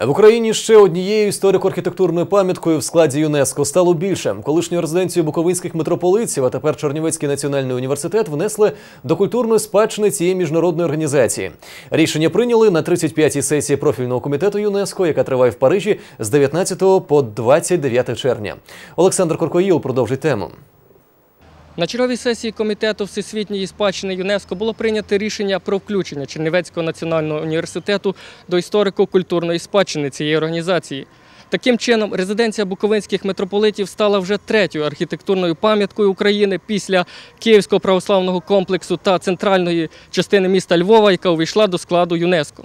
В Україні ще однією історико-архітектурною пам'яткою в складі ЮНЕСКО стало більше. Колишню резиденцію буковинських митрополитців, а тепер Чернівецький національний університет внесли до культурної спадщини цієї міжнародної організації. Рішення прийняли на 35-й сесії профільного комітету ЮНЕСКО, яка триває в Парижі з 19 по 29 червня. Олександр Коркоїл продовжить тему. На черговій сесії комітету всесвітньої спадщини ЮНЕСКО було прийнято рішення про включення Чернівецького національного університету до історико-культурної спадщини цієї організації. Таким чином, резиденція буковинських митрополитів стала вже третьою архітектурною пам'яткою України після Київського православного комплексу та центральної частини міста Львова, яка увійшла до складу ЮНЕСКО.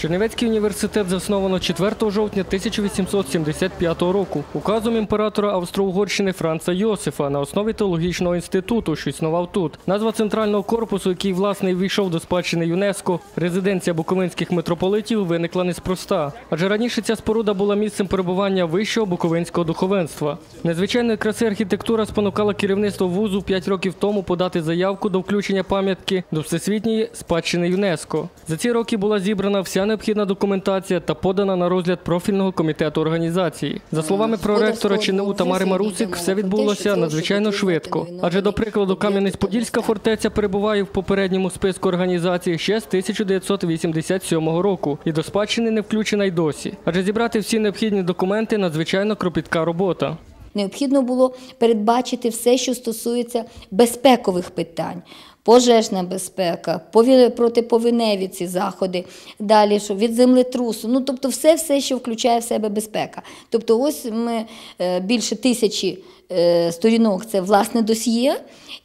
Чернівецький університет засновано 4 жовтня 1875 року указом імператора Австро-Угорщини Франца Йосифа на основі теологічного інституту, що існував тут. Назва центрального корпусу, який власне війшов до спадщини ЮНЕСКО, резиденція буковинських митрополитів, виникла неспроста. Адже раніше ця споруда була місцем перебування вищого буковинського духовенства. Незвичайної краси архітектура спонукала керівництво вузу 5 років тому подати заявку до включення пам'ятки до всесвітньої спадщини ЮНЕСКО. За ці роки була зібрана вся необхідна документація та подана на розгляд профільного комітету організації. За словами проректора ЧНУ Тамари Марусик, все відбулося надзвичайно швидко. Адже, до прикладу, Кам'янець-Подільська фортеця перебуває в попередньому списку організації ще з 1987 року і до спадщини не включена й досі. Адже зібрати всі необхідні документи надзвичайно кропітка робота. Необхідно було передбачити все, що стосується безпекових питань. Пожежна безпека, протиповиневі ці заходи, далі що від землетрусу. Ну тобто, все, все, що включає в себе безпека. Тобто, ось ми е, більше тисячі е, сторінок це власне досьє,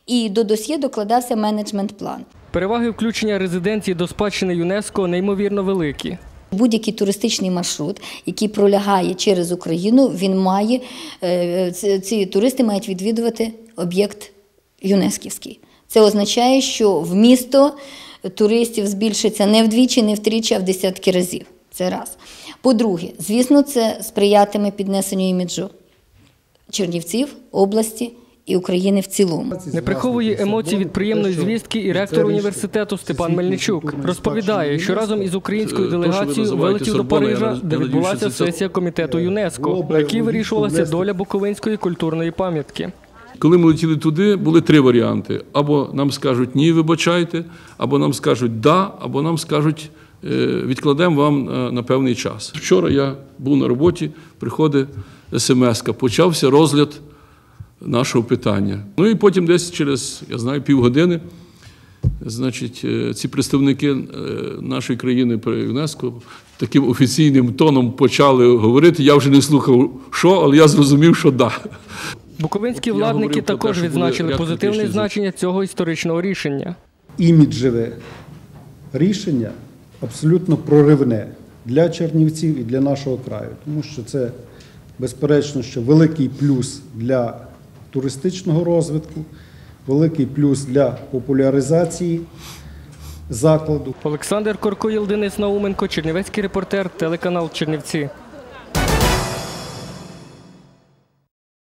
і до досьє докладався менеджмент-план. Переваги включення резиденції до спадщини ЮНЕСКО неймовірно великі. Будь-який туристичний маршрут, який пролягає через Україну, він має е, ці- туристи мають відвідувати об'єкт ЮНЕСКівський. Це означає, що в місто туристів збільшиться не вдвічі, не втричі, а в десятки разів. Це раз. По-друге, звісно, це сприятиме піднесенню іміджу Чернівців, області і України в цілому. Не приховує емоцій від приємної звістки і ректор університету Степан Мельничук. Розповідає, що разом із українською делегацією вилетів до Парижа, де відбулася сесія комітету ЮНЕСКО, на якій вирішувалася доля буковинської культурної пам'ятки. Коли ми летіли туди, були три варіанти: або нам скажуть ні, вибачайте, або нам скажуть да, або нам скажуть е, відкладемо вам е, на певний час. Вчора я був на роботі, приходить смс почався розгляд нашого питання. Ну і потім десь через, я знаю, півгодини. Значить, е, ці представники е, нашої країни при ЮНЕСКО таким офіційним тоном почали говорити. Я вже не слухав, що, але я зрозумів, що да. Буковинські От владники говорив про те, також відзначили позитивне значення цього історичного рішення. іміджеве рішення абсолютно проривне для Чернівців і для нашого краю, тому що це безперечно, що великий плюс для туристичного розвитку, великий плюс для популяризації закладу. Олександр Коркоїл, Денис Науменко, Чернівецький репортер, телеканал Чернівці.